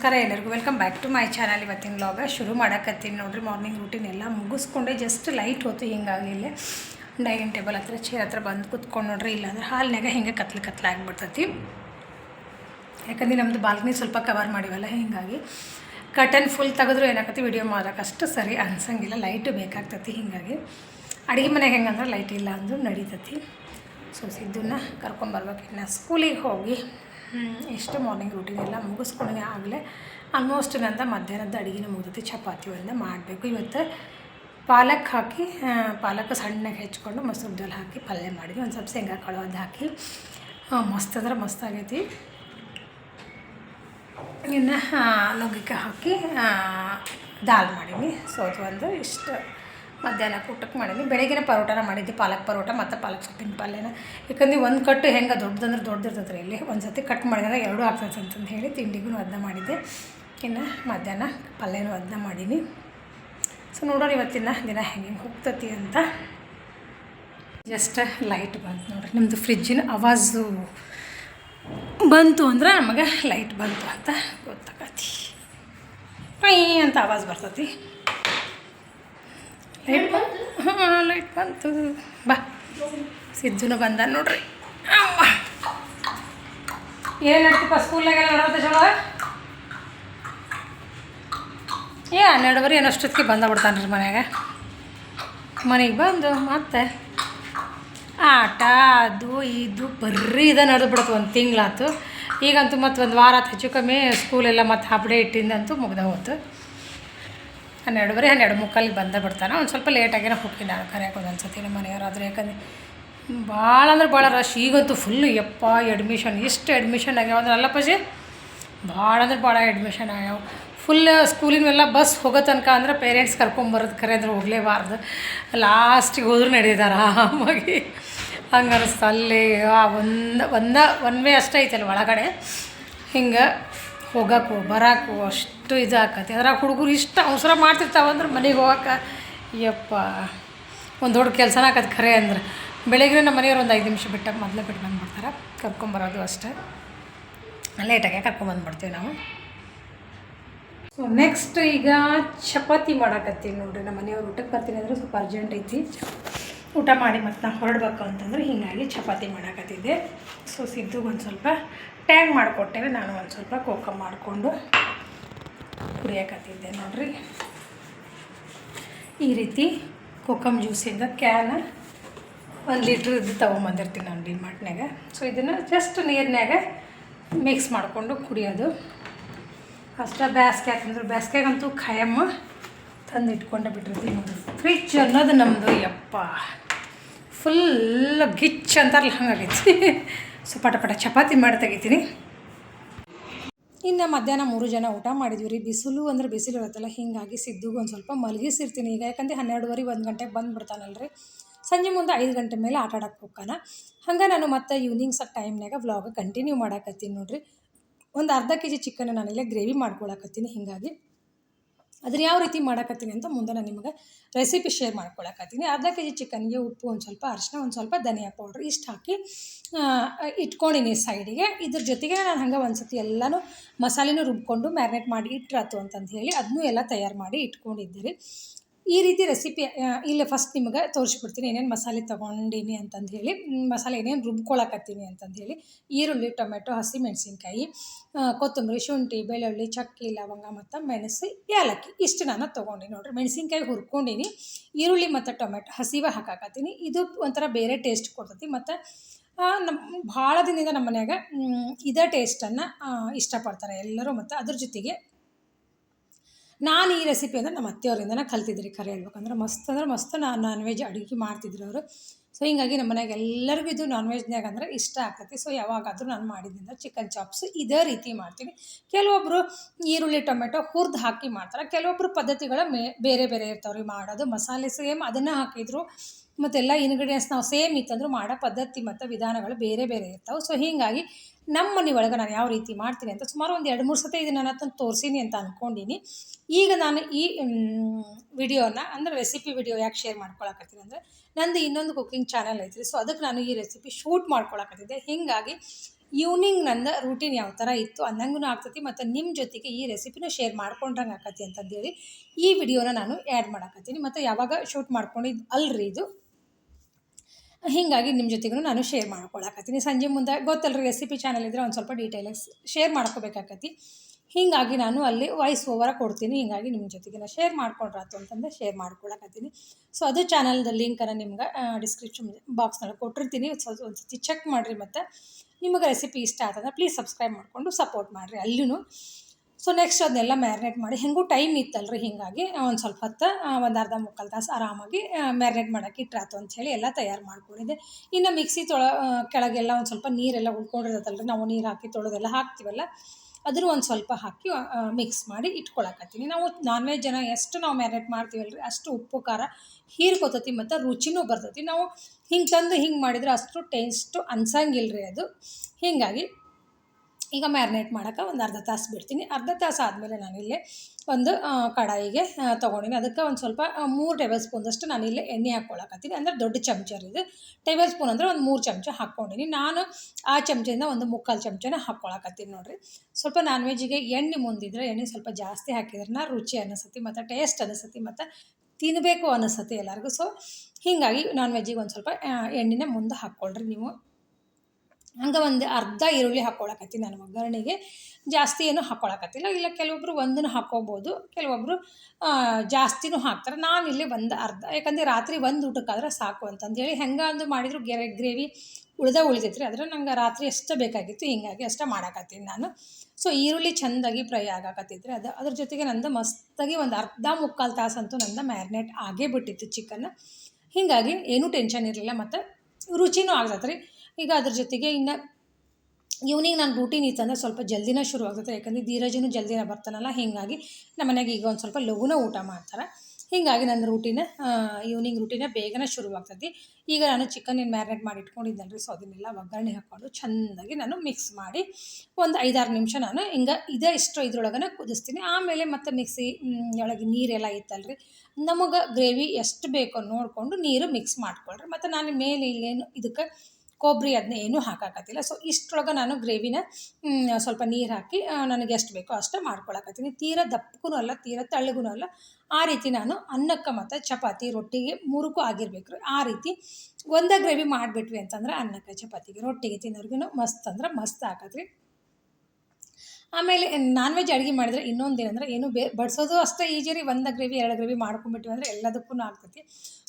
ನಮಸ್ಕಾರ ಎಲ್ಲರಿಗೂ. Welcome back to my channel ಇವತ್ತಿನ ವ್ಲಾಗ ಶುರು ಮಾಡಕತ್ತೀನಿ. ನೋಡ್ರಿ ಮಾರ್ನಿಂಗ್ ರೂಟೀನ್ ಎಲ್ಲ ಮುಗಿಸ್ಕೊಂಡೆ. ಜಸ್ಟ್ ಲೈಟ್ ಹೋತು ಹಿಂಗಾಗಿ ಇಲ್ಲೇ ಡೈನಿಂಗ್ ಟೇಬಲ್ ಹತ್ರ ಚೇರ್ ಹತ್ರ ಬಂದು ಕುತ್ಕೊಂಡು ನೋಡ್ರಿ. ಇಲ್ಲಾಂದ್ರೆ ಹಾಲಿನಾಗ ಹಿಂಗೆ ಕತ್ಲು ಕತ್ಲು ಆಗಿಬಿಡ್ತೈತಿ. ಯಾಕಂದ್ರೆ ನಮ್ಮದು ಬಾಲ್ಕನಿ ಸ್ವಲ್ಪ ಕವರ್ ಮಾಡಿವಲ್ಲ, ಹಿಂಗಾಗಿ ಕಟನ್ ಫುಲ್ ತೆಗೆದ್ರು ಏನಾಗತ್ತೆ ವಿಡಿಯೋ ಮಾಡೋಕೆ ಅಷ್ಟು ಸರಿ ಅನ್ಸಂಗಿಲ್ಲ. ಲೈಟು ಬೇಕಾಗ್ತತಿ ಹಿಂಗಾಗಿ. ಅಡುಗೆ ಮನೆಗೆ ಹೆಂಗಂದ್ರೆ ಲೈಟ್ ಇಲ್ಲ ಅಂದರೂ ನಡೀತತಿ. ಸೊ ಸಿದ್ದನ್ನ ಕರ್ಕೊಂಬರ್ಬೇಕು ಇನ್ನು ಸ್ಕೂಲಿಗೆ ಹೋಗಿ ಎಷ್ಟು ಮಾರ್ನಿಂಗ್ ರೂಟೀನ್ ಎಲ್ಲ ಮುಗಿಸ್ಕೊಂಡೆ ಆಗಲೇ ಆಲ್ಮೋಸ್ಟ್ ನಂತ ಮಧ್ಯಾಹ್ನದ ಅಡುಗೆನ ಮುಗಿದೈತಿ, ಚಪಾತಿ ಒಂದು ಮಾಡಬೇಕು. ಇವತ್ತು ಪಾಲಕ್ ಹಾಕಿ ಪಾಲಕ್ ಸಣ್ಣಗೆ ಹೆಚ್ಕೊಂಡು ಮೊಸರು ದಾಲ್ ಹಾಕಿ ಪಲ್ಯ ಮಾಡಿದ್ವಿ. ಒಂದು ಸ್ವಲ್ಪ ಶೇಂಗಾ ಕಾಳು ಅದು ಹಾಕಿ ಮಸ್ತ್ ಅಂದ್ರೆ ಮಸ್ತ್ ಆಗೈತಿ. ಇನ್ನು ನುಗ್ಗಿಕಾಯಿ ಹಾಕಿ ದಾಲ್ ಮಾಡೀನಿ ಸೊ ಅದು ಒಂದು ಇಷ್ಟು. ಮಧ್ಯಾಹ್ನ ಊಟಕ್ಕೆ ಮಾಡೀನಿ ಬೆಳಗ್ಗೆನೇ ಪರೋಟನ ಮಾಡಿದ್ದೆ. ಪಾಲಕ್ ಪರೋಟ ಮತ್ತು ಪಾಲಕ್ ಸೊಪ್ಪಿನ ಪಲ್ಯನ. ಯಾಕಂದ್ರೆ ಒಂದು ಕಟ್ಟು ಹೆಂಗೆ ದೊಡ್ಡದಂದ್ರೆ ದೊಡ್ಡದಿರ್ತದೆ ಇಲ್ಲಿ. ಒಂದು ಸತಿ ಕಟ್ ಮಾಡಿದ್ರೆ ಎರಡೂ ಆಗ್ತದೆ ಅಂತಂದು ಹೇಳಿ ತಿಂಡಿಗೂ ಅದನ್ನ ಮಾಡಿದ್ದೆ. ಇನ್ನು ಮಧ್ಯಾಹ್ನ ಪಲ್ಯನೂ ಅದನ್ನ ಮಾಡೀನಿ. ಸೊ ನೋಡೋಣ ಇವತ್ತಿನ ದಿನ ಹೆಂಗೆ ಹೋಗ್ತತಿ ಅಂತ. ಜಸ್ಟ್ ಲೈಟ್ ಬಂತು ನೋಡ್ರಿ. ನಿಮ್ಮದು ಫ್ರಿಜ್ಜಿನ ಆವಾಜು ಬಂತು ಅಂದ್ರೆ ನಮಗೆ ಲೈಟ್ ಬಂತು ಅಂತ ಗೊತ್ತಾಗತಿ ಪೈ ಅಂತ ಆವಾಜ್ ಬರ್ತೈತಿ. ಲೈಟ್ ಹಾಂ ಲೈಟ್ ಬಂತು. ಬಾ. ಸಿದ್ದುನು ಬಂದ ನೋಡ್ರಿ. ಏನ್ ನಡ್ತಿಪ್ಪ ಸ್ಕೂಲ್ನಾಗೆಲ್ಲ ನೋಡೋದು ಚಲೋ ಏ, ಹನ್ನೆರಡುವರೆ ಏನಷ್ಟೊತ್ತಿಗೆ ಬಂದ ಬಿಡ್ತಾನೆ ರೀ ಮನೆಯಾಗ. ಮನೆಗೆ ಬಂದು ಮತ್ತೆ ಆಟ, ಅದು, ಇದು, ಬರ್ರಿ ಇದ ನಡೆದು ಬಿಡತ್ತೆ ಒಂದು ತಿಂಗಳಾತು. ಈಗಂತೂ ಮತ್ತು ಒಂದು ವಾರ ಹೆಚ್ಚು ಕಮ್ಮಿ ಸ್ಕೂಲೆಲ್ಲ ಮತ್ತು ಹಾಫ್ ಡೇ ಇಟ್ಟಿಂದಂತೂ ಮುಗ್ದ ಹೋತು ಹನ್ನೆರಡುವರೆ, ಹನ್ನೆರಡು ಮುಕ್ಕಲ್ಲಿ ಬಂದ ಬಿಡ್ತಾನೆ. ಒಂದು ಸ್ವಲ್ಪ ಲೇಟಾಗಿನ ಹೋಗಿ ನಾನು ಕರೆಯೋಕೆ ಅನ್ಸುತ್ತೆ ಸತಿ ನಮ್ಮ ಮನೆಯವ್ರಾದ್ರೆ ಯಾಕಂದ್ರೆ ಭಾಳ ಅಂದ್ರೆ ಭಾಳ ರಶ್ ಈಗಂತೂ ಫುಲ್ಲು ಯಪ್ಪ ಅಡ್ಮಿಷನ್ ಎಷ್ಟು ಅಡ್ಮಿಷನ್ ಆಗ್ಯಾವ ಅಂದ್ರೆ ಅಲ್ಲಪ್ಪಾಜಿ ಭಾಳ ಅಂದ್ರೆ ಭಾಳ ಅಡ್ಮಿಷನ್ ಆಗ್ಯಾವ. ಫುಲ್ ಸ್ಕೂಲಿನವೆಲ್ಲ ಬಸ್ ಹೋಗೋ ತನಕ ಅಂದ್ರೆ ಪೇರೆಂಟ್ಸ್ ಕರ್ಕೊಂಬರೋದು ಕರೆ ಅಂದ್ರೆ ಹೋಗಲೇಬಾರ್ದು. ಲಾಸ್ಟಿಗೆ ಹೋದ್ರೂ ನಡೆದಿದ್ದಾರೆ ಆರಾಮಾಗಿ. ಹಂಗೆ ಅನಿಸ್ತು ಅಲ್ಲಿ ಆ ಒಂದು, ಒಂದ ಒನ್ ವೇ ಅಷ್ಟೇ ಐತಲ್ಲ ಒಳಗಡೆ. ಹಿಂಗೆ ಹೋಗಕ್ಕೂ ಬರಕ್ಕೂ ಅಷ್ಟು ಇದು ಆಕತಿ ಅದ್ರಾಗ ಹುಡುಗರು ಇಷ್ಟ ಅವಸರ ಮಾಡ್ತಿರ್ತಾವಂದ್ರೆ ಮನೆಗೆ ಹೋಗಕ್ಕೆ ಯಪ್ಪ, ಒಂದು ದೊಡ್ಡ ಆಕತಿ ಖರೆ ಅಂದ್ರೆ. ಬೆಳಗ್ಗೆ ನಮ್ಮ ಮನೆಯವ್ರು ಒಂದು ಐದು ನಿಮಿಷ ಬಿಟ್ಟಾಗ ಮೊದಲೇ ಬಿಟ್ಟು ಬಂದುಬಿಡ್ತಾರೆ. ಕರ್ಕೊಂಬರೋದು ಅಷ್ಟೇ. ಲೇಟಾಗೆ ಕರ್ಕೊಂಬಂದ್ಬಿಡ್ತೀವಿ ನಾವು. ಸೊ ನೆಕ್ಸ್ಟ್ ಈಗ ಚಪಾತಿ ಮಾಡಾಕತ್ತೀನಿ ನೋಡಿರಿ. ನಮ್ಮ ಮನೆಯವ್ರು ಊಟಕ್ಕೆ ಬರ್ತೀನಿ ಅಂದರೆ ಸ್ವಲ್ಪ ಅರ್ಜೆಂಟ್ ಐತಿ. ಊಟ ಮಾಡಿ ಮತ್ತು ನಾ ಹೊರಡ್ಬೇಕು ಅಂತಂದ್ರೆ ಹೀಗಾಗಿ ಚಪಾತಿ ಮಾಡಾಕತ್ತಿದ್ದೆ. ಸೊ ಸಿದ್ದುಗೆ ಒಂದು ಸ್ವಲ್ಪ ಟ್ಯಾಂಗ್ ಮಾಡಿಕೊಟ್ಟೆ ನಾನು ಒಂದು ಸ್ವಲ್ಪ ಕೋಕ ಮಾಡಿಕೊಂಡು ಕುಡಿಯಾಕತ್ತಿದ್ದೆ ನೋಡ್ರಿ. ಈ ರೀತಿ ಕೋಕಮ್ ಜ್ಯೂಸಿಂದ ಕ್ಯಾನ್ ಒಂದು ಲೀಟ್ರ್ ಇದು ತೊಗೊಂಬಂದಿರ್ತೀನಿ ನಾನು ಡಿಮಾರ್ಟ್ನಾಗ ಸೊ ಇದನ್ನು ಜಸ್ಟ್ ನೀರಿನಾಗ ಮಿಕ್ಸ್ ಮಾಡಿಕೊಂಡು ಕುಡಿಯೋದು. ಅಷ್ಟ ಬ್ಯಾಸ್ಗೆ ಯಾಕಂದ್ರೆ ಬ್ಯಾಸ್ಗೆಗಂತೂ ಖಾಯಮ್ಮ ತಂದು ಇಟ್ಕೊಂಡು ಬಿಟ್ಟಿರ್ತೀನಿ ಫ್ರಿಜ್ ಅನ್ನೋದು ನಮ್ಮದು ಯಪ್ಪ. ಫುಲ್ ಗಿಚ್ ಅಂತಾರಲ್ಲ, ಹಂಗಾಗೈತಿ. ಸೊ, ಪಟ ಪಟ ಚಪಾತಿ ಮಾಡಿ ತೆಗಿತೀನಿ. ಇನ್ನು ಮಧ್ಯಾಹ್ನ ಮೂರು ಜನ ಊಟ ಮಾಡಿದ್ವಿ ರೀ. ಬಿಸಿಲು ಅಂದ್ರೆ ಬಿಸಿಲು ಇರುತ್ತಲ್ಲ, ಹೀಗಾಗಿ ಸಿದ್ದುಗೆ ಒಂದು ಸ್ವಲ್ಪ ಮಲಗಿಸಿರ್ತೀನಿ. ಈಗ ಯಾಕಂದ್ರೆ ಹನ್ನೆರಡುವರೆ, ಒಂದು ಗಂಟೆಗೆ ಬಂದುಬಿಡ್ತಾನಲ್ರಿ ಸಂಜೆ ಮುಂದೆ ಐದು ಗಂಟೆ ಮೇಲೆ ಆಟ ಆಡಕ್ಕೆ ಹೋಗೋಣ ಹಂಗೆ ನಾನು ಮತ್ತೆ ಈವ್ನಿಂಗ್ ಟೈಮ್ನಾಗ ವ್ಲಾಗ್ ಕಂಟಿನ್ಯೂ ಮಾಡಾಕತ್ತೀನಿ ನೋಡಿರಿ. ಒಂದು ಅರ್ಧ ಕೆ ಜಿ ಚಿಕನ್ ನಾನಿಲ್ಲೇ ಗ್ರೇವಿ ಮಾಡ್ಕೊಳಕತ್ತೀನಿ, ಹೀಗಾಗಿ. ಅದ್ರ ಯಾವ ರೀತಿ ಮಾಡಕತ್ತೀನಿ ಅಂತ ಮುಂದೆ ನಾನು ನಿಮಗೆ ರೆಸಿಪಿ ಶೇರ್ ಮಾಡ್ಕೊಳಕತ್ತೀನಿ. ಅರ್ಧ ಕೆ ಜಿ ಚಿಕನ್ಗೆ ಉಪ್ಪು ಒಂದು ಸ್ವಲ್ಪ ಅರಿಶಿನ ಒಂದು ಸ್ವಲ್ಪ, ಧನಿಯಾ ಪೌಡ್ರ್ ಇಷ್ಟು ಹಾಕಿ ಇಟ್ಕೊಂಡಿನಿ ಸೈಡಿಗೆ ಇದ್ರ ಜೊತೆಗೆ ನಾನು ಹಂಗೆ ಒಂದು ಸತಿ ಎಲ್ಲನೂ ಮಸಾಲೆನೂ ರುಬ್ಕೊಂಡು ಮ್ಯಾರಿನೇಟ್ ಮಾಡಿ ಇಟ್ಟಿರತ್ತು ಅಂತಂದು ಹೇಳಿ ಅದನ್ನೂ ಎಲ್ಲ ತಯಾರು ಮಾಡಿ ಇಟ್ಕೊಂಡಿದ್ದೆ ರೀ. ಈ ರೀತಿ ರೆಸಿಪಿ ಇಲ್ಲಿ ಫಸ್ಟ್ ನಿಮಗೆ ತೋರಿಸ್ಬಿಡ್ತೀನಿ ಏನೇನು ಮಸಾಲೆ ತೊಗೊಂಡಿನಿ ಅಂತಂದು ಹೇಳಿ ಮಸಾಲೆ ಏನೇನು ರುಬ್ಕೊಳಕತ್ತೀನಿ ಅಂತಂದು ಹೇಳಿ ಈರುಳ್ಳಿ ಟೊಮೆಟೊ ಹಸಿಮೆಣಸಿನ್ಕಾಯಿ ಕೊತ್ತಂಬರಿ, ಶುಂಠಿ, ಬೆಳ್ಳುಳ್ಳಿ ಚಕ್ಕಿ ಲವಂಗ ಮತ್ತು ಮೆಣಸು, ಏಲಕ್ಕಿ ಇಷ್ಟು ನಾನು ತೊಗೊಂಡೀನಿ ನೋಡಿರಿ. ಮೆಣಸಿನ್ಕಾಯಿ ಹುರ್ಕೊಂಡಿನಿ, ಈರುಳ್ಳಿ ಮತ್ತು ಟೊಮೆಟೊ ಹಸಿವ ಹಾಕಾಕತ್ತೀನಿ. ಇದು ಒಂಥರ ಬೇರೆ ಟೇಸ್ಟ್ ಕೊಡ್ತೈತಿ ಮತ್ತು ನಮ್ಮ ಭಾಳ ದಿನದಿಂದ ನಮ್ಮ ಮನ್ಯಾಗ ಇದೇ ಟೇಸ್ಟನ್ನು ಇಷ್ಟಪಡ್ತಾರೆ ಎಲ್ಲರೂ ಮತ್ತು ಅದ್ರ ಜೊತೆಗೆ ನಾನು ಈ ರೆಸಿಪಿ ಅಂದರೆ ನಮ್ಮ ಅತ್ತೆಯವರಿಂದನೇ ಕಲ್ತಿದ್ರಿ ಖರೆ ಹೇಳ್ಬೇಕಂದ್ರೆ ಮಸ್ತ್ ಅಂದ್ರೆ ಮಸ್ತ್ ನಾನು ನಾನ್ ವೆಜ್ ಅಡುಗೆ ಮಾಡ್ತಿದ್ರು ಅವರು. ಸೊ ಹೀಗಾಗಿ ನಮ್ಮ ಮನೆಗೆ ಎಲ್ಲರಿಗೂ ಇದು ನಾನ್ ವೆಜ್ನಾಗ ಅಂದ್ರೆ ಇಷ್ಟ ಆಗ್ತೈತಿ. ಸೊ ಯಾವಾಗಾದರೂ ನಾನು ಮಾಡಿದ್ದಿಂದ ಚಿಕನ್ ಚಾಪ್ಸ್ ಇದೇ ರೀತಿ ಮಾಡ್ತೀನಿ. ಕೆಲವೊಬ್ಬರು ಈರುಳ್ಳಿ, ಟೊಮೆಟೊ ಹುರ್ದು ಹಾಕಿ ಮಾಡ್ತಾರೆ. ಕೆಲವೊಬ್ಬರು ಪದ್ಧತಿಗಳ ಮೇ ಬೇರೆ ಬೇರೆ ಇರ್ತಾವ್ರಿ. ಮಾಡೋದು ಮಸಾಲೆ ಸೇಮ್ ಅದನ್ನು ಹಾಕಿದ್ರು. ಮತ್ತೆಲ್ಲ ಇಂಗ್ರೀಡಿಯೆಂಟ್ಸ್ ನಾವು ಸೇಮ್ ಇತ್ತಂದ್ರೂ ಮಾಡೋ ಪದ್ಧತಿ ಮತ್ತು ವಿಧಾನಗಳು ಬೇರೆ ಬೇರೆ ಇರ್ತಾವೆ. ಸೊ ಹೀಗಾಗಿ ನಮ್ಮ ಮನೆ ಒಳಗೆ ನಾನು ಯಾವ ರೀತಿ ಮಾಡ್ತೀನಿ ಅಂತ ಸುಮಾರು ಒಂದು ಎರಡು ಮೂರು ಸತಿ ಇದು ನಾನು ಅದನ್ನು ತೋರಿಸೀನಿ ಅಂತ ಅಂದ್ಕೊಂಡಿನಿ ಈಗ ನಾನು ಈ ವಿಡಿಯೋನ ಅಂದರೆ ರೆಸಿಪಿ ವಿಡಿಯೋ ಯಾಕೆ ಶೇರ್ ಮಾಡ್ಕೊಳಕತ್ತೀನಿ ಅಂದರೆ ನಂದು ಇನ್ನೊಂದು ಕುಕ್ಕಿಂಗ್ ಚಾನಲ್ ಐತ್ರಿ. ಸೊ ಅದಕ್ಕೆ ನಾನು ಈ ರೆಸಿಪಿ ಶೂಟ್ ಮಾಡ್ಕೊಳಕತ್ತಿದ್ದೆ. ಹೀಗಾಗಿ ಈವ್ನಿಂಗ್ ನಂದು ರೂಟೀನ್ ಯಾವ ಥರ ಇತ್ತು ಅನ್ನಂಗೂ ಆಗ್ತೈತಿ ಮತ್ತು ನಿಮ್ಮ ಜೊತೆಗೆ ಈ ರೆಸಿಪಿನೂ ಶೇರ್ ಮಾಡ್ಕೊಂಡ್ರಂಗೆ ಆಕತಿ ಅಂತಂದೇಳಿ ಈ ವಿಡಿಯೋನ ನಾನು ಆ್ಯಡ್ ಮಾಡಕತ್ತೀನಿ. ಮತ್ತು ಯಾವಾಗ ಶೂಟ್ ಮಾಡ್ಕೊಂಡಿದ್ದು ಅಲ್ರಿ ಇದು. ಹೀಗಾಗಿ ನಿಮ್ಮ ಜೊತೆಗೂ ನಾನು ಶೇರ್ ಮಾಡ್ಕೊಳಕತ್ತೀನಿ. ಸಂಜೆ ಮುಂದೆ ಗೊತ್ತಲ್ರಿ ರೆಸಿಪಿ ಚಾನಲ್ ಇದ್ದರೆ ಒಂದು ಸ್ವಲ್ಪ ಡೀಟೇಲಾಗಿ ಶೇರ್ ಮಾಡ್ಕೋಬೇಕಾಕತಿ ಹೀಗಾಗಿ ನಾನು ಅಲ್ಲಿ ವಾಯ್ಸ್ ಓವರ ಕೊಡ್ತೀನಿ. ಹೀಗಾಗಿ ನಿಮ್ಮ ಜೊತೆಗೆ ನಾನು ಶೇರ್ ಮಾಡ್ಕೊಂಡ್ರಾತು ಅಂತಂದು ಶೇರ್ ಮಾಡ್ಕೊಳಕತ್ತೀನಿ. ಸೊ ಅದು ಚಾನಲ್ದ ಲಿಂಕನ್ನು ನಿಮ್ಗೆ ಡಿಸ್ಕ್ರಿಪ್ಷನ್ ಬಾಕ್ಸ್ನಲ್ಲಿ ಕೊಟ್ಟಿರ್ತೀನಿ. ಒಂದು ಸತಿ ಚೆಕ್ ಮಾಡಿರಿ ಮತ್ತು. ನಿಮಗೆ ರೆಸಿಪಿ ಇಷ್ಟ ಆತಂದ್ರೆ ಪ್ಲೀಸ್ ಸಬ್ಸ್ಕ್ರೈಬ್ ಮಾಡಿಕೊಂಡು ಸಪೋರ್ಟ್ ಮಾಡಿರಿ. ಅಲ್ಲಿನೂ ಸೊ ನೆಕ್ಸ್ಟ್ ಅದನ್ನೆಲ್ಲ ಮ್ಯಾರಿನೇಟ್ ಮಾಡಿ, ಹೆಂಗೂ ಟೈಮ್ ಇತ್ತಲ್ರಿ ಹೀಗಾಗಿ ಒಂದು ಸ್ವಲ್ಪ ಹೊತ್ತು ಒಂದು ಅರ್ಧ ಮುಕ್ಕಾಲು ತಾಸು ಆರಾಮಾಗಿ ಮ್ಯಾರಿನೇಟ್ ಮಾಡೋಕೆ ಅಂತ ಅಂಥೇಳಿ ಎಲ್ಲ ತಯಾರು ಮಾಡ್ಕೊಂಡಿದ್ದೆ. ಇನ್ನು ಮಿಕ್ಸಿ ತೊಳ ಕೆಳಗೆಲ್ಲ ಒಂದು ಸ್ವಲ್ಪ ನೀರೆಲ್ಲ ಉಳ್ಕೊಂಡಿರ್ತೈತಲ್ರಿ, ನಾವು ನೀರು ಹಾಕಿ ತೊಳೆದೆಲ್ಲ ಹಾಕ್ತೀವಲ್ಲ ಅದನ್ನು ಒಂದು ಸ್ವಲ್ಪ ಹಾಕಿ ಮಿಕ್ಸ್ ಮಾಡಿ ಇಟ್ಕೊಳಕತ್ತೀನಿ. ನಾವು ನಾನ್ ವೆಜ್ ಜನ ಎಷ್ಟು ನಾವು ಮ್ಯಾರಿನೇಟ್ ಮಾಡ್ತೀವಲ್ರಿ, ಅಷ್ಟು ಉಪ್ಪು, ಖಾರ ಹೀರ್ಕೊತತಿ ಮತ್ತು ರುಚಿನೂ ಬರ್ತೈತಿ. ನಾವು ಹಿಂಗೆ ತಂದು ಹಿಂಗೆ ಮಾಡಿದ್ರೆ ಅಷ್ಟು ಟೇಸ್ಟು ಅನ್ಸಂಗಿಲ್ಲ ರೀ ಅದು. ಹೀಗಾಗಿ ಈಗ ಮ್ಯಾರಿನೇಟ್ ಮಾಡೋಕೆ ಒಂದು ಅರ್ಧ ತಾಸು ಬಿಡ್ತೀನಿ. ಅರ್ಧ ತಾಸು ಆದಮೇಲೆ ನಾನಿಲ್ಲಿ ಒಂದು ಕಡಾಯಿಗೆ ತೊಗೊಂಡಿನಿ. ಅದಕ್ಕೆ ಒಂದು ಸ್ವಲ್ಪ ಮೂರು ಟೇಬಲ್ ಸ್ಪೂನ್ದಷ್ಟು ನಾನಿಲ್ಲಿ ಎಣ್ಣೆ ಹಾಕ್ಕೊಳಕತ್ತೀನಿ ಅಂದರೆ ದೊಡ್ಡ ಚಮಚ ಇದು. ಟೇಬಲ್ ಸ್ಪೂನ್ ಅಂದರೆ ಒಂದು ಮೂರು ಚಮಚ ಹಾಕ್ಕೊಂಡಿನಿ ನಾನು ಆ ಚಮಚದಿಂದ ಒಂದು ಮುಕ್ಕಾಲು ಚಮಚನ ಹಾಕ್ಕೊಳಕತ್ತೀನಿ ನೋಡಿರಿ. ಸ್ವಲ್ಪ ನಾನ್ ವೆಜ್ಜಿಗೆ ಎಣ್ಣೆ ಮುಂದಿದ್ರೆ ಎಣ್ಣೆ ಸ್ವಲ್ಪ ಜಾಸ್ತಿ ಹಾಕಿದ್ರೆ ರುಚಿ ಅನ್ನಿಸತಿ ಮತ್ತು ಟೇಸ್ಟ್ ಅನ್ನಿಸತಿ ಮತ್ತು ತಿನ್ನಬೇಕು ಅನ್ನಿಸತಿ ಎಲ್ಲರಿಗೂ. ಸೊ ಹೀಗಾಗಿ ನಾನ್ ವೆಜ್ಜಿಗೆ ಒಂದು ಸ್ವಲ್ಪ ಎಣ್ಣೆನ ಮುಂದೆ ಹಾಕ್ಕೊಳ್ರಿ ನೀವು. ಹಂಗೆ ಒಂದು ಅರ್ಧ ಈರುಳ್ಳಿ ಹಾಕ್ಕೊಳಕತ್ತೀನಿ ನಾನು ಒಗ್ಗರಣೆಗೆ. ಜಾಸ್ತಿ ಏನು ಹಾಕ್ಕೊಳಕತ್ತಿಲ್ಲ ಇಲ್ಲ ಕೆಲವೊಬ್ಬರು ಒಂದನ್ನು ಹಾಕ್ಕೋಬೋದು ಕೆಲವೊಬ್ಬರು ಜಾಸ್ತಿನೂ ಹಾಕ್ತಾರೆ. ನಾನು ಇಲ್ಲಿ ಒಂದು ಅರ್ಧ. ಯಾಕಂದರೆ ರಾತ್ರಿ ಒಂದು ಊಟಕ್ಕಾದ್ರೆ ಸಾಕು ಅಂತಂದೇಳಿ ಹೆಂಗೆ ಅಂದು ಮಾಡಿದ್ರು ಗೆರೆ, ಗ್ರೇವಿ ಉಳ್ದ ಉಳಿದೈತ್ರಿ. ಆದರೆ ನಂಗೆ ರಾತ್ರಿ ಅಷ್ಟೇ ಬೇಕಾಗಿತ್ತು. ಹಿಂಗಾಗಿ ಅಷ್ಟೇ ಮಾಡಾಕತ್ತೀನಿ ನಾನು. ಸೊ, ಈರುಳ್ಳಿ ಚೆಂದಾಗಿ ಫ್ರೈ ಆಗಾಕತ್ತಿದ್ರೆ ಅದು, ಅದ್ರ ಜೊತೆಗೆ ನಂದು ಮಸ್ತಾಗಿ ಒಂದು ಅರ್ಧ ಮುಕ್ಕಾಲು ತಾಸಂತೂ ನಂದು ಮ್ಯಾರಿನೇಟ್ ಆಗೇ ಬಿಟ್ಟಿತ್ತು ಚಿಕನ್ ಹೀಗಾಗಿ ಏನೂ ಟೆನ್ಷನ್ ಇರಲಿಲ್ಲ. ಮತ್ತು ರುಚಿನೂ ಆಗ್ತೈತೆ ರೀ ಈಗ ಅದ್ರ ಜೊತೆಗೆ ಇನ್ನು ಈವ್ನಿಂಗ್ ನಾನು ರೂಟೀನ್ ಇತ್ತಂದ್ರೆ ಸ್ವಲ್ಪ ಜಲ್ದಿನೇ ಶುರು ಆಗುತ್ತೆ. ಯಾಕಂದರೆ ಧೀರಜನು ಜಲ್ದಿನೇ ಬರ್ತಾನಲ್ಲ, ಹೀಗಾಗಿ ನಮ್ಮ ಮನೆಗೆ ಈಗ ಒಂದು ಸ್ವಲ್ಪ ಲಘುನ ಊಟ ಮಾಡ್ತಾರೆ. ಹೀಗಾಗಿ ನನ್ನ ರೂಟೀನ ಈವ್ನಿಂಗ್ ರೂಟೀನ ಬೇಗನೆ ಶುರುವಾಗ್ತೈತಿ ಈಗ ನಾನು ಚಿಕನ್ ಏನು ಮ್ಯಾರಿನೇಟ್ ಮಾಡಿ ಇಟ್ಕೊಂಡಿದ್ದೆನಲ್ಲ ರೀ ಸೊ ಅದನ್ನೆಲ್ಲ ಒಗ್ಗರಣೆ ಹಾಕ್ಕೊಂಡು ಚೆನ್ನಾಗಿ ನಾನು ಮಿಕ್ಸ್ ಮಾಡಿ ಒಂದು ಐದಾರು ನಿಮಿಷ ನಾನು ಹಿಂಗೆ ಇದೇ ಇಷ್ಟು ಇದ್ರೊಳಗನೆ ಕುದಿಸ್ತೀನಿ. ಆಮೇಲೆ ಮತ್ತೆ ಮಿಕ್ಸಿ ಒಳಗೆ ನೀರೆಲ್ಲ ಇತ್ತಲ್ರಿ ನಮಗೆ ಗ್ರೇವಿ ಎಷ್ಟು ಬೇಕೋ ನೋಡಿಕೊಂಡು ನೀರು ಮಿಕ್ಸ್ ಮಾಡ್ಕೊಳ್ರಿ. ಮತ್ತು ನಾನು ಮೇಲೆ ಇಲ್ಲೇನು ಇದಕ್ಕೆ ಕೊಬ್ಬರಿ ಅದನ್ನ ಏನೂ ಹಾಕಾಕತ್ತಿಲ್ಲ. ಸೊ ಇಷ್ಟೊಳಗೆ ನಾನು ಗ್ರೇವಿನ ಸ್ವಲ್ಪ ನೀರು ಹಾಕಿ ನನಗೆ ಎಷ್ಟು ಬೇಕೋ ಅಷ್ಟೇ ಮಾಡ್ಕೊಳಕತ್ತೀನಿ. ತೀರಾ ದಪ್ಪಗೂ ಅಲ್ಲ, ತೀರಾ ತಳ್ಳಗೂ ಅಲ್ಲ. ಆ ರೀತಿ ನಾನು ಅನ್ನಕ್ಕೆ ಮತ್ತು ಚಪಾತಿ ರೊಟ್ಟಿಗೆ ಮೂರಕ್ಕೂ ಆಗಿರ್ಬೇಕು ಆ ರೀತಿ ಒಂದೇ ಗ್ರೇವಿ ಮಾಡಿಬಿಟ್ವಿ ಅಂತಂದ್ರೆ ಅನ್ನಕ್ಕೆ ಚಪಾತಿಗೆ ರೊಟ್ಟಿಗೆ ತಿನ್ನೋರ್ಗು ಮಸ್ತ್ ಅಂದ್ರೆ ಮಸ್ತ್ ಆಕತ್ರಿ ಆಮೇಲೆ ನಾನ್ ವೆಜ್ ಅಡುಗೆ ಮಾಡಿದ್ರೆ ಇನ್ನೊಂದು ಏನಂದ್ರೆ ಏನು ಬೇ ಬಡಿಸೋದು ಅಷ್ಟೇ ಈಜಿ ರೀ. ಒಂದು ಗ್ರೇವಿ ಎರಡು ಗ್ರೇವಿ ಮಾಡ್ಕೊಂಬಿಟ್ಟಿವಿ ಅಂದರೆ ಎಲ್ಲದಕ್ಕೂ ಆಗ್ತೈತಿ.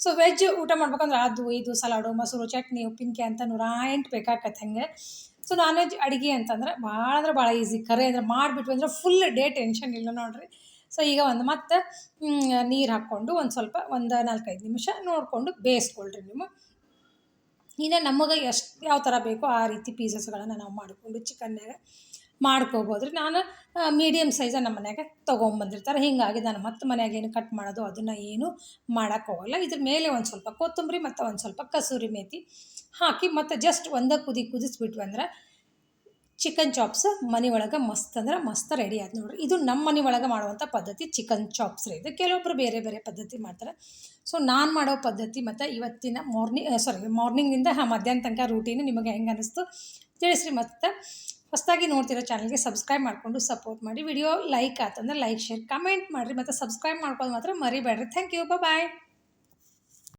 ಸೊ ವೆಜ್ ಊಟ ಮಾಡ್ಬೇಕಂದ್ರೆ ಅದು, ಇದು ಸಲಾಡು ಮೊಸರು, ಚಟ್ನಿ, ಉಪ್ಪಿನಕಾಯಿ ಅಂತ ನೂರ ಎಂಟು ಬೇಕಾಗತ್ತೆ ಹಂಗೆ. ಸೊ ನಾನ್ ವೆಜ್ ಅಡುಗೆ ಅಂತಂದ್ರೆ ಭಾಳ ಅಂದ್ರೆ ಭಾಳ ಈಸಿ ಕರೆ ಅಂದ್ರೆ ಮಾಡಿಬಿಟ್ವಿ ಅಂದ್ರೆ ಫುಲ್ ಡೇ ಟೆನ್ಷನ್ ಇಲ್ಲ ನೋಡಿರಿ. ಸೊ ಈಗ ಒಂದು ಮತ್ತೆ ನೀರು ಹಾಕ್ಕೊಂಡು ಒಂದು ಸ್ವಲ್ಪ, ಒಂದು ನಾಲ್ಕೈದು ನಿಮಿಷ ನೋಡಿಕೊಂಡು ಬೇಯಿಸ್ಕೊಳ್ರಿ ನೀವು. ಇನ್ನು ನಮಗೆ ಎಷ್ಟು ಯಾವ ಥರ ಬೇಕೋ ಆ ರೀತಿ ಪೀಸಸ್ಗಳನ್ನು ನಾವು ಮಾಡಿಕೊಂಡು ಚಿಕನ್ನಾಗ ಮಾಡ್ಕೋಬೋದು. ರೀ ನಾನು ಮೀಡಿಯಮ್ ಸೈಜ ನಮ್ಮ ಮನೆಯಾಗೆ ತೊಗೊಂಬಂದಿರ್ತಾರೆ ಹೀಗಾಗಿ ನಾನು ಮತ್ತೆ ಮನೆಯಾಗ ಏನು ಕಟ್ ಮಾಡೋದು ಅದನ್ನು ಏನು ಮಾಡೋಕ್ಕೆ ಹೋಗಲ್ಲ. ಇದ್ರ ಮೇಲೆ ಒಂದು ಸ್ವಲ್ಪ ಕೊತ್ತಂಬರಿ ಮತ್ತು ಒಂದು ಸ್ವಲ್ಪ ಕಸೂರಿ ಮೇಥಿ ಹಾಕಿ ಮತ್ತು ಜಸ್ಟ್ ಒಂದೇ ಕುದಿ ಕುದಿಸ್ಬಿಟ್ವಿ ಅಂದ್ರೆ ಚಿಕನ್ ಚಾಪ್ಸ್ ಮನೆ ಒಳಗೆ ಮಸ್ತ್ ಅಂದ್ರೆ ಮಸ್ತ್ ರೆಡಿ ಆಯ್ತು ನೋಡ್ರಿ. ಇದು ನಮ್ಮ ಮನೆ ಒಳಗೆ ಮಾಡುವಂಥ ಪದ್ಧತಿ ಚಿಕನ್ ಚಾಪ್ಸ್ ರೀ. ಇದು ಕೆಲವೊಬ್ಬರು ಬೇರೆ ಬೇರೆ ಪದ್ಧತಿ ಮಾಡ್ತಾರೆ. ಸೊ ನಾನು ಮಾಡೋ ಪದ್ಧತಿ ಮತ್ತು ಇವತ್ತಿನ ಮಾರ್ನಿಂಗ್ ಸಾರಿ ಮಾರ್ನಿಂಗಿಂದ ಮಧ್ಯಾಹ್ನ ತನಕ ರೂಟೀನು ನಿಮಗೆ ಹೆಂಗೆ ಅನ್ನಿಸ್ತು ತಿಳಿಸ್ರಿ ಮತ್ತು. ಹೊಸದಾಗಿ ನೋಡ್ತಿರೋ ಚಾನಲ್ಗೆ ಸಬ್ಸ್ಕ್ರೈಬ್ ಮಾಡಿಕೊಂಡು ಸಪೋರ್ಟ್ ಮಾಡಿ. ವಿಡಿಯೋ ಲೈಕ್ ಆತಂದ್ರೆ ಲೈಕ್, ಶೇರ್, ಕಮೆಂಟ್ ಮಾಡಿರಿ. ಮತ್ತು ಸಬ್ಸ್ಕ್ರೈಬ್ ಮಾಡ್ಕೊಂಡು ಮಾತ್ರ ಮರಿಬೇಡ್ರಿ. Thank you. ಬಾಯ್.